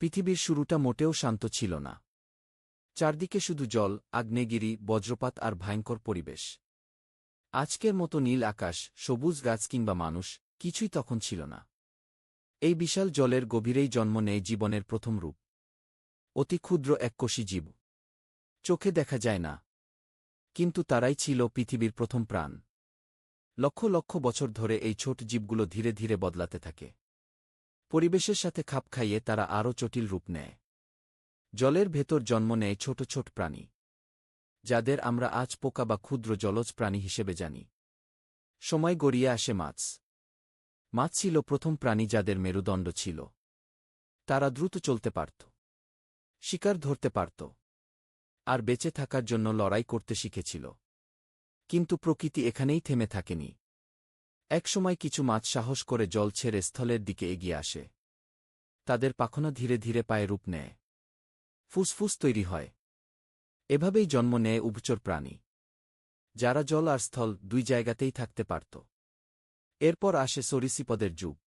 পৃথিবীর শুরুটা মোটেও শান্ত ছিল না। চারদিকে শুধু জল, আগ্নেয়গিরি, বজ্রপাত আর ভয়ঙ্কর পরিবেশ। আজকের মতো নীল আকাশ, সবুজ গাছ কিংবা মানুষ, কিছুই তখন ছিল না। এই বিশাল জলের গভীরেই জন্ম নেয় জীবনের প্রথম রূপ। অতি ক্ষুদ্র এককোষী জীব। চোখে দেখা যায় না। কিন্তু তারাই ছিল পৃথিবীর প্রথম প্রাণ। লক্ষ লক্ষ বছর ধরে এই ছোট জীবগুলো ধীরে ধীরে বদলাতে থাকে। পরিবেশের সাথে খাপ খাইয়ে তারা আরও জটিল রূপ নেয়। জলের ভেতর জন্ম নেয় ছোট ছোট প্রাণী, যাদের আমরা আজ পোকা বা ক্ষুদ্র জলজ প্রাণী হিসেবে জানি। সময় গড়িয়ে আসে মাছ। মাছ ছিল প্রথম প্রাণী যাদের মেরুদণ্ড ছিল। তারা দ্রুত চলতে পারত, শিকার ধরতে পারত, আর বেঁচে থাকার জন্য লড়াই করতে শিখেছিল। কিন্তু প্রকৃতি এখানেই থেমে থাকেনি। একসময় কিছু মাছ সাহস করে জল ছেড়ে স্থলের দিকে এগিয়ে আসে। তাদের পাখনা ধীরে ধীরে পায়ে রূপ নেয়। ফুসফুস তৈরি হয়। এভাবেই জন্ম নেয় উভচর প্রাণী। যারা জল আর স্থল দুই জায়গাতেই থাকতে পারত। এরপর আসে সরিসিপদের যুগ।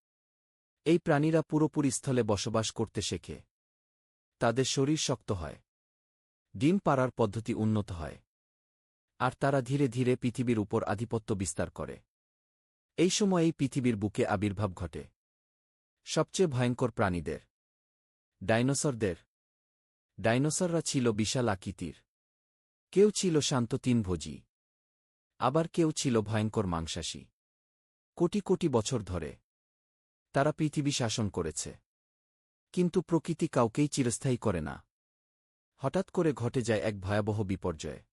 এই প্রাণীরা পুরোপুরি স্থলে বসবাস করতে শেখে। তাদের শরীর শক্ত হয়। ডিম পাড়ার পদ্ধতি উন্নত হয়। আর তারা ধীরে ধীরে পৃথিবীর উপর আধিপত্য বিস্তার করে। এই সময়েই পৃথিবীর বুকে আবির্ভাব ঘটে। সবচেয়ে ভয়ঙ্কর প্রাণীদের। ডাইনোসরদের। ডাইনোসররা ছিল বিশাল আকৃতির। কেউ ছিল শান্ত তিনভোজী আবার কেউ ছিল ভয়ঙ্কর মাংসাশী। কোটি কোটি বছর ধরে তারা পৃথিবী শাসন করেছে। কিন্তু প্রকৃতি কাউকেই চিরস্থায়ী করে না। হঠাৎ করে ঘটে যায় এক ভয়াবহ বিপর্যয়।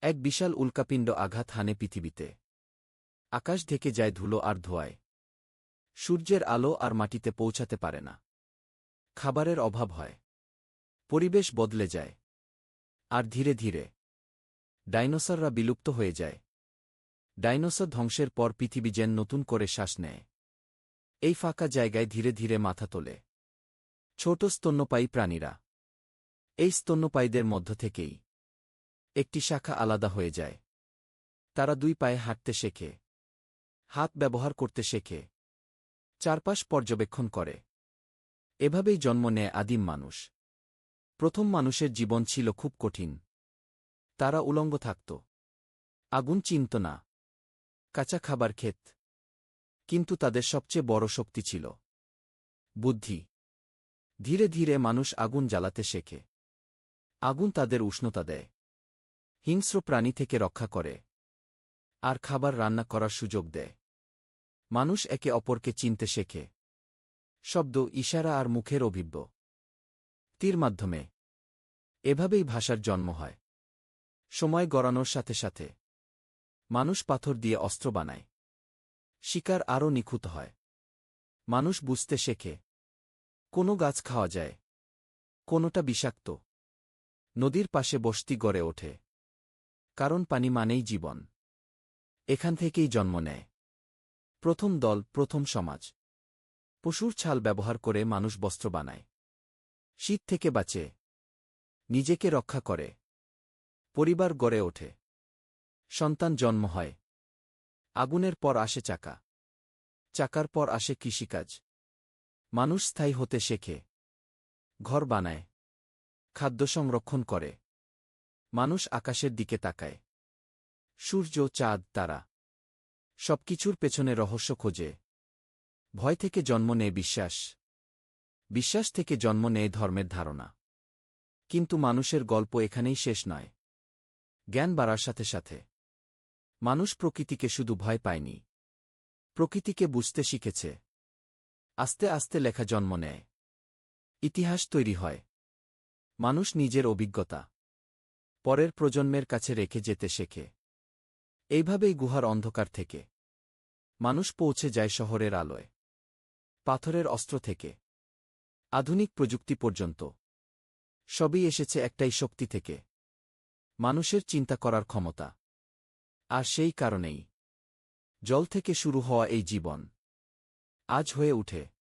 এক বিশাল উল্কাপিণ্ড আঘাত হানে পৃথিবীতে। আকাশ ঢেকে যায় ধুলো আর ধোয়ায়। সূর্যের আলো আর মাটিতে পৌঁছাতে পারে না। খাবারের অভাব হয়। পরিবেশ বদলে যায়। আর ধীরে ধীরে, ডাইনোসররা বিলুপ্ত হয়ে যায়। ডাইনোসর ধ্বংসের পর পৃথিবী যেন নতুন করে শ্বাস নেয়। এই ফাঁকা জায়গায় ধীরে ধীরে মাথা তোলে। ছোট স্তন্যপায়ী প্রাণীরা। এই স্তন্যপায়ীদের মধ্য থেকেই একটি শাখা আলাদা হয়ে যায়। তারা দুই পায়ে হাঁটতে শেখে। হাত ব্যবহার করতে শেখে। চারপাশ পর্যবেক্ষণ করে। এভাবেই জন্ম নেয় আদিম মানুষ। প্রথম মানুষের জীবন ছিল খুব কঠিন। তারা উলঙ্গ থাকত। আগুন চিনত না। কাঁচা খাবার ক্ষেত কিন্তু তাদের সবচেয়ে বড় শক্তি ছিল। বুদ্ধি। ধীরে ধীরে মানুষ আগুন জ্বালাতে শেখে। আগুন তাদের উষ্ণতা দেয়। হিংস্র প্রাণী থেকে রক্ষা করে। আর খাবার রান্না করার সুযোগ দেয়। মানুষ একে অপরকে চিনতে শেখে। শব্দ ইশারা আর মুখের অভিব্য। তীর মাধ্যমে। এভাবেই ভাষার জন্ম হয়। সময় গড়ানোর সাথে সাথে। মানুষ পাথর দিয়ে অস্ত্র বানায়। শিকার আরও নিখুঁত হয়। মানুষ বুঝতে শেখে। কোনো গাছ খাওয়া যায়। কোনোটা বিষাক্ত। নদীর পাশে বসতি গড়ে ওঠে। কারণ পানি মানেই জীবন। এখান থেকেই জন্ম নেয়। প্রথম দল, প্রথম সমাজ। পশুর ছাল ব্যবহার করে মানুষ বস্ত্র বানায়। শীত থেকে বাঁচে। নিজেকে রক্ষা করে। পরিবার গড়ে ওঠে। সন্তান জন্ম হয়। আগুনের পর আসে চাকা। চাকার পর আসে কৃষিকাজ। মানুষ স্থায়ী হতে শেখে। ঘর বানায়। খাদ্য সংরক্ষণ করে। মানুষ আকাশের দিকে তাকায়। সূর্য, চাঁদ, তারা। সবকিছুর পেছনে রহস্য খোঁজে। ভয় থেকে জন্ম নেয় বিশ্বাস। বিশ্বাস থেকে জন্ম নেয় ধর্মের ধারণা। কিন্তু মানুষের গল্প এখানেই শেষ নয়। জ্ঞান বাড়ার সাথে সাথে। মানুষ প্রকৃতিকে শুধু ভয় পায়নি। প্রকৃতিকে বুঝতে শিখেছে। আস্তে আস্তে লেখা জন্ম নেয়। ইতিহাস তৈরি হয়। মানুষ নিজের অভিজ্ঞতা। পরের প্রজন্মের কাছে রেখে যেতে শেখে। এইভাবেই গুহার অন্ধকার থেকে। মানুষ পৌঁছে যায় শহরের আলোয়। পাথরের অস্ত্র থেকে। আধুনিক প্রযুক্তি পর্যন্ত। সবই এসেছে একটাই শক্তি থেকে। মানুষের চিন্তা করার ক্ষমতা। আর সেই কারণেই। জল থেকে শুরু হওয়া এই জীবন। আজ হয়ে উঠে।